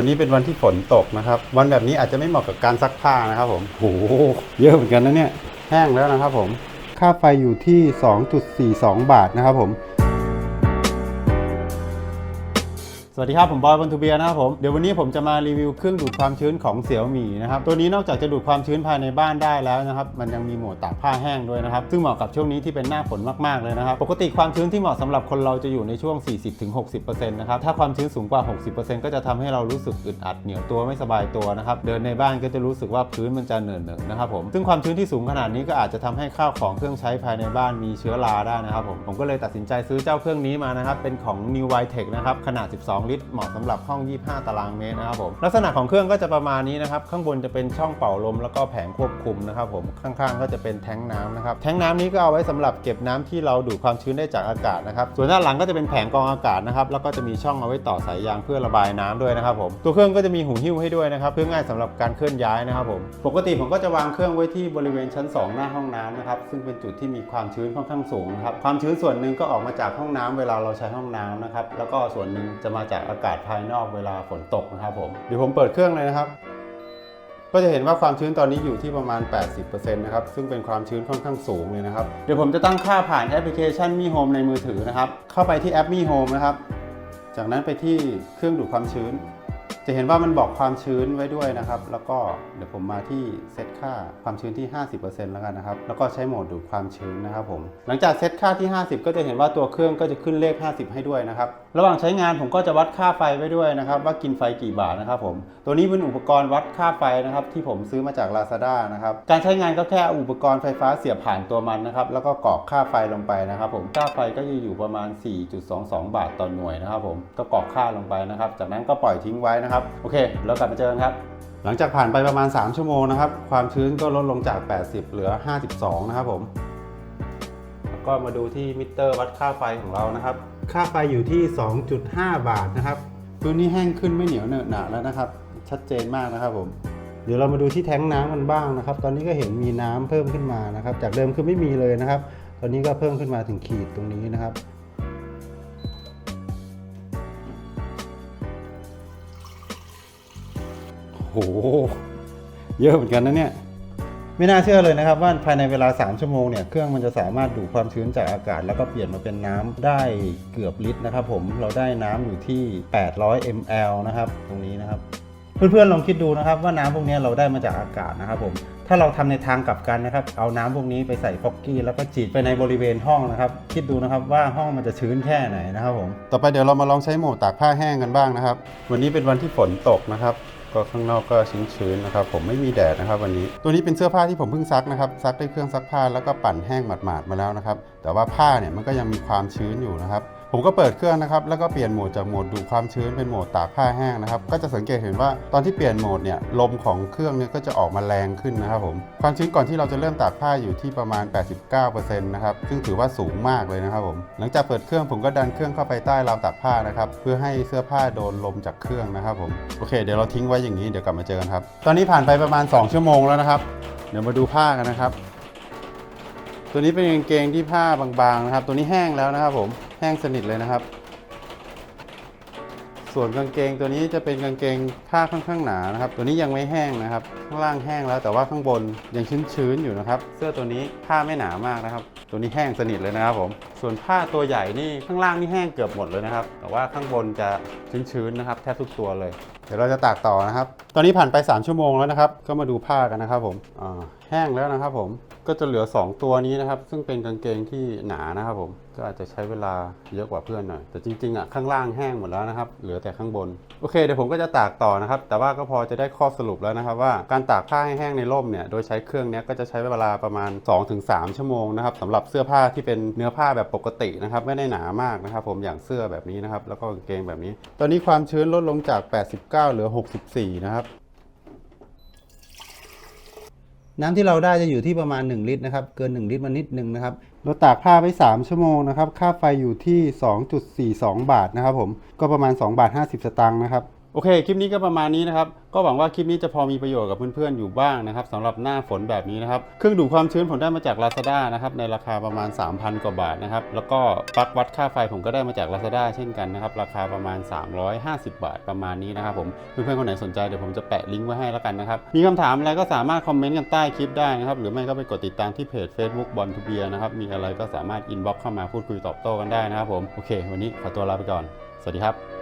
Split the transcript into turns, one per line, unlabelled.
วันนี้เป็นวันที่ฝนตกนะครับ วันแบบนี้อาจจะไม่เหมาะกับการซักผ้านะครับผมโหเยอะเหมือนกันนะเนี่ย แห้งแล้วนะครับผม ค่าไฟอยู่ที่ 2.42 บาทนะครับผม วัสดีครับ ผมบอยบนทูเบียนะครับผมเดี๋ยววันนี้ผมจะมารีวิวเครื่องดูดความชื้นของเสี่ยวหมี่นะครับตัวนี้นอกจากจะดูดความชื้นภายในบ้านได้แล้วนะครับมันยังมีโหมดตากผ้าแห้งด้วยนะครับซึ่งเหมาะกับช่วงนี้ที่เป็นหน้าฝนมากๆเลยนะครับปกติความชื้นที่เหมาะสำหรับคนเราจะอยู่ในช่วง 40-60%นะครับถ้าความชื้นสูงกว่า 60%ก็จะทำให้เรารู้สึกอึดอัดเหนียวตัวไม่สบายตัวนะครับเดินในบ้านก็จะรู้สึกว่าพื้นมันจะเหนอะหนๆนะครับผมซึ่งความชื้นที่สูงขนาดนี้ก็อาจจะทำให้ข้าวของเครื่องใช้ภายในบ้านมีเชื้อราได้นะครับผมผมก็เลยตัดสินใจซื้อเจ้าเครื่องนี้มานะครับเป็นของ New w i t e c h นะครับขนาด 12ลิตร เหมาะสำหรับห้อง 25 ตารางเมตรนะครับผมลักษณะของเครื่องก็จะประมาณนี้นะครับข้างบนจะเป็นช่องเป่าลมแล้วก็แผงควบคุมนะครับผมข้างๆ ก็จะเป็นแทงน้ำนะครับแทงน้ำนี้ก็เอาไว้สำหรับเก็บน้ำที่เราดูดความชื้นได้จากอากาศนะครับส่วนด้านหลังก็จะเป็นแผงกรองอากาศนะครับแล้วก็จะมีช่องเอาไว้ต่อสายยางเพื่อระบายน้ำด้วยนะครับผมตัวเครื่องก็จะมีหูหิ้วให้ด้วยนะครับเพื่อง่ายสำหรับการเคลื่อนย้ายนะครับผมปกติผมก็จะวางเครื่องไว้ที่บริเวณชั้น 2 หน้าห้องน้ำนะครับซึ่งเป็นจุดที่มีความชื้นค่อนข้างสูงนะครับความชื้นส่วนหนึ่งก็ออกมาจากห้องน้ำเวลาเราใช้ห้องน้ำนะครับแล้วก็ส่วนหนึ่งจะมาจากอากาศภายนอกเวลาฝนตกนะครับผมเดี๋ยวผมเปิดเครื่องเลยนะครับ ก็จะเห็นว่าความชื้นตอนนี้อยู่ที่ประมาณ 80%นะครับซึ่งเป็นความชื้นค่อนข้างสูงเลยนะครับเดี๋ยวผมจะตั้งค่าผ่านแอปพลิเคชัน Mi Home ในมือถือนะครับเข้าไปที่แอป Mi Home นะครับจากนั้นไปที่เครื่องดูดความชื้น จะเห็นว่ามันบอกความชื้นไว้ด้วยนะครับ แล้วก็เดี๋ยวผมมาที่เซตค่าความชื้นที่ 50%แล้วกันนะครับ แล้วก็ใช้โหมดดูดความชื้นนะครับผม หลังจากเซตค่าที่ 50 ก็จะเห็นว่าตัวเครื่องก็จะขึ้นเลข 50 ให้ด้วยนะครับระหว่างใช้งานผมก็จะวัดค่าไฟไว้ด้วยนะครับ ว่ากินไฟกี่บาทนะครับผมตัวนี้เป็นอุปกรณ์วัดค่าไฟนะครับ ที่ผมซื้อมาจาก Lazada นะครับการใช้งานก็แค่อุปกรณ์ไฟฟ้าเสียบผ่านตัวมันนะครับ แล้วก็กรอกค่าไฟลงไปนะครับผมค่าไฟก็จะอยู่ประมาณ 4.22 บาทต่อหน่วยนะครับผมก็กรอกค่าลงไปนะครับจากนั้นก็ปล่อยทิ้งไว้นะครับโอเค แล้วกลับมาเจอกันครับหลังจากผ่านไปประมาณ 3 ชั่วโมงนะครับความชื้นก็ลดลงจาก 80 เหลือ 52 นะครับผม ก็มาดูที่มิเตอร์วัดค่าไฟของเรานะครับ ค่าไฟอยู่ที่ 2.5 บาทนะครับตัวนี้แห้งขึ้นไม่เหนียวเหนอะหนะแล้วนะครับ ชัดเจนมากนะครับผมเดี๋ยวเรามาดูที่แท้งน้ำกันบ้างนะครับ ตอนนี้ก็เห็นมีน้ำเพิ่มขึ้นมานะครับ จากเดิมคือไม่มีเลยนะครับ ตอนนี้ก็เพิ่มขึ้นมาถึงขีดตรงนี้นะครับโหเยอะเหมือนกันนะเนี่ย ไม่น่าเชื่อเลยนะครับว่าภายในเวลา 3 ชั่วโมงเนี่ยเครื่องมันจะสามารถดูดความชื้นจากอากาศ แล้วก็เปลี่ยนมาเป็นน้ำได้เกือบลิตรนะครับผมเราได้น้ำอยู่ที่ 800 ml นะครับตรงนี้นะครับเพื่อนๆลองคิดดูนะครับว่าน้ำพวกนี้เราได้มาจากอากาศนะครับผมถ้าเราทำในทางกลับกันนะครับ เอาน้ำพวกนี้ไปใส่ฟอกกี้แล้วก็ฉีดไปในบริเวณห้องนะครับ คิดดูนะครับว่าห้องมันจะชื้นแค่ไหนนะครับผมต่อไปเดี๋ยวเรามาลองใช้โหมดตากผ้าแห้งกันบ้างนะครับ วันนี้เป็นวันที่ฝนตกนะครับ ก็ข้างนอกก็ชื้นๆนะครับ ผมไม่มีแดดนะครับวันนี้ ตัวนี้เป็นเสื้อผ้าที่ผมเพิ่งซักนะครับซักด้วยเครื่องซักผ้าแล้วก็ปั่นแห้งหมาดๆมาแล้วนะครับ แต่ว่าผ้าเนี่ยมันก็ยังมีความชื้นอยู่นะครับ ผมก็เปิดเครื่องนะครับ แล้วก็เปลี่ยนโหมดจากโหมดดูความชื้นเป็นโหมดตากผ้าแห้งนะครับ ก็จะสังเกตเห็นว่าตอนที่เปลี่ยนโหมดเนี่ย ลมของเครื่องเนี่ยก็จะออกมาแรงขึ้นนะครับผม ความชื้นก่อนที่เราจะเริ่มตากผ้าอยู่ที่ประมาณ 89%นะครับ ซึ่งถือว่าสูงมากเลยนะครับผม หลังจากเปิดเครื่องผมก็ดันเครื่องเข้าไปใต้ราวตากผ้านะครับ เพื่อให้เสื้อผ้าโดนลมจากเครื่องนะครับผม โอเค เดี๋ยวเราทิ้งไว้อย่างนี้ เดี๋ยวกลับมาเจอกันครับ ตอนนี้ผ่านไปประมาณ 2 ชั่วโมงแล้วนะครับ เดี๋ยวมาดูผ้ากันนะครับ ตัวนี้เป็นกางเกงที่ผ้าบางๆนะครับ ตัวนี้แห้งแล้วนะครับ ผมแห้งสนิทเลยนะครับ ส่วนกางเกงตัวนี้จะเป็นกางเกงผ้าค่อนข้างหนานะครับ ตัวนี้ยังไม่แห้งนะครับ ข้างล่างแห้งแล้วแต่ว่าข้างบนยังชื้นๆอยู่นะครับ เสื้อตัวนี้ผ้าไม่หนามากนะครับ ตัวนี้แห้งสนิทเลยนะครับ ผม ส่วนผ้าตัวใหญ่นี่ข้างล่างนี่แห้งเกือบหมดเลยนะครับ แต่ว่าข้างบนจะชื้นๆนะครับ แทบทุกตัวเลย เดี๋ยวเราจะตากต่อนะครับ ตอนนี้ผ่านไป 3 ชั่วโมงแล้วนะครับ ก็มาดูผ้ากันนะครับ ผมอ่า แห้งแล้วนะครับผมก็จะเหลือ 2 ตัวนี้นะครับ ซึ่งเป็นกางเกงที่หนานะครับผมก็อาจจะใช้เวลาเยอะกว่าเพื่อนหน่อย แต่จริงๆอะข้างล่างแห้งหมดแล้วนะครับ เหลือแต่ข้างบน โอเคเดี๋ยวผมก็จะตากต่อนะครับ แต่ว่าก็พอจะได้ข้อสรุปแล้วนะครับ ว่าการตากผ้าให้แห้งในร่มเนี่ยโดยใช้เครื่องเนี้ยก็จะใช้เวลาประมาณ 2-3 ชั่วโมงนะครับสำหรับเสื้อผ้าที่เป็นเนื้อผ้าแบบปกตินะครับไม่ได้หนามากนะครับ ผมอย่างเสื้อแบบนี้นะครับแล้วก็กางเกงแบบนี้ ตอนนี้ความชื้นลดลงจาก 89 เหลือ 64 นะครับ น้ำที่เราได้จะอยู่ที่ประมาณ 1 ลิตรนะครับ เกิน 1 ลิตรมานิดนึงนะครับ เราตากผ้าไว้ 3 ชั่วโมงนะครับ ค่าไฟอยู่ที่ 2.42 บาทนะครับผม ก็ประมาณ 2 บาท 50 สตางค์นะครับ โอเค คลิปนี้ก็ประมาณนี้นะครับ ก็หวังว่าคลิปนี้จะพอมีประโยชน์กับเพื่อนๆอยู่บ้างนะครับสำหรับหน้าฝนแบบนี้นะครับ เครื่องดูดความชื้นผมได้มาจาก Lazada นะครับ ในราคาประมาณ 3,000 กว่าบาทนะครับ แล้วก็ปลั๊กวัดค่าไฟผมก็ได้มาจาก Lazada เช่นกันนะครับ ราคาประมาณ 350 บาทประมาณนี้นะครับผม เพื่อนๆคนไหนสนใจเดี๋ยวผมจะแปะลิงก์ไว้ให้แล้วกันนะครับ มีคำถามอะไรก็สามารถคอมเมนต์กันใต้คลิปได้นะครับ หรือไม่ก็ไปกดติดตามที่เพจ Facebook บอลทูเบียนะครับ มีอะไรก็สามารถอินบ็อกเข้ามาพูดคุยตอบโต้กันได้นะครับผม โอเค วันนี้ขอตัวลาไปก่อน สวัสดีครับ